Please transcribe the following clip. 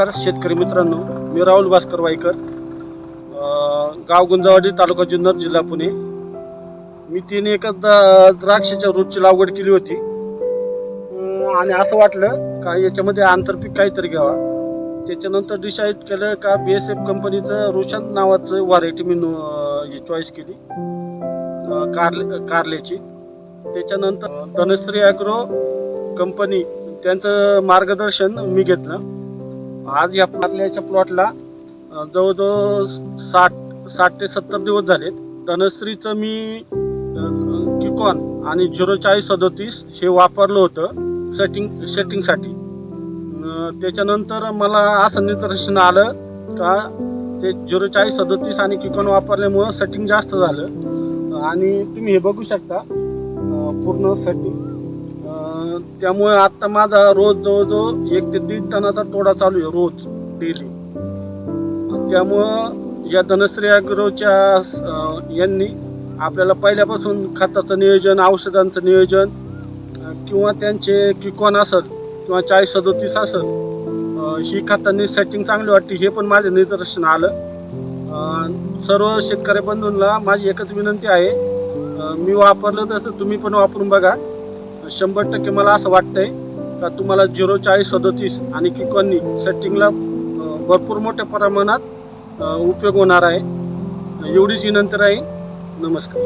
नमस्कार शेतकरी मित्रांनो मी राहुल भास्कर वाईकर गाव गुंजावाडी तालुका जुन्नर जिल्हा पुणे. मी तिने एका द्राक्षाच्या रोजची लागवड केली होती. आणि असं वाटलं का याच्यामध्ये आंतरपीक काहीतरी घ्यावा. त्याच्यानंतर डिसाईड केलं का बी एस एफ कंपनीचं रोशन नावाचं व्हरायटी मी चॉईस केली. कारले कारल्याची. त्याच्यानंतर धनश्री ॲग्रो कंपनी त्यांचं मार्गदर्शन मी घेतलं. आज या कारल्याच्या प्लॉटला जवळजवळ साठ साठ ते सत्तर दिवस झालेत. धनश्रीचं मी किकॉन आणि झिरो चाळीस सदोतीस हे वापरलं होतं सेटिंग सेटिंगसाठी त्याच्यानंतर मला असं निदर्शन आलं का ते झिरो चाळीस सदोतीस आणि किकॉन वापरल्यामुळं सेटिंग जास्त झालं. आणि तुम्ही हे बघू शकता पूर्ण सेटिंग त्यामुळे आता माझा रोज जवळजवळ एक ते दीड टनाचा तोडा चालू आहे रोज डेली त्यामुळं या धनश्री अॅग्रोच्या यांनी आपल्याला पहिल्यापासून खताचं नियोजन औषधांचं नियोजन किंवा त्यांचे किकॉन असेल किंवा चाळीस सदोतीस असेल ही खतांनी सेटिंग चांगली वाटते हे पण माझं निदर्शन आलं. सर्व शेतकरी बंधूंना माझी एकच विनंती आहे मी वापरलं तसं तुम्ही पण वापरून बघा. शंभर टक्के मला असं वाटतंय का तुम्हाला झिरो चाळीस सदोतीस आणि किकॉननी सेटिंगला भरपूर मोठ्या प्रमाणात उपयोग होणार आहे. एवढीच विनंती राहील. नमस्कार.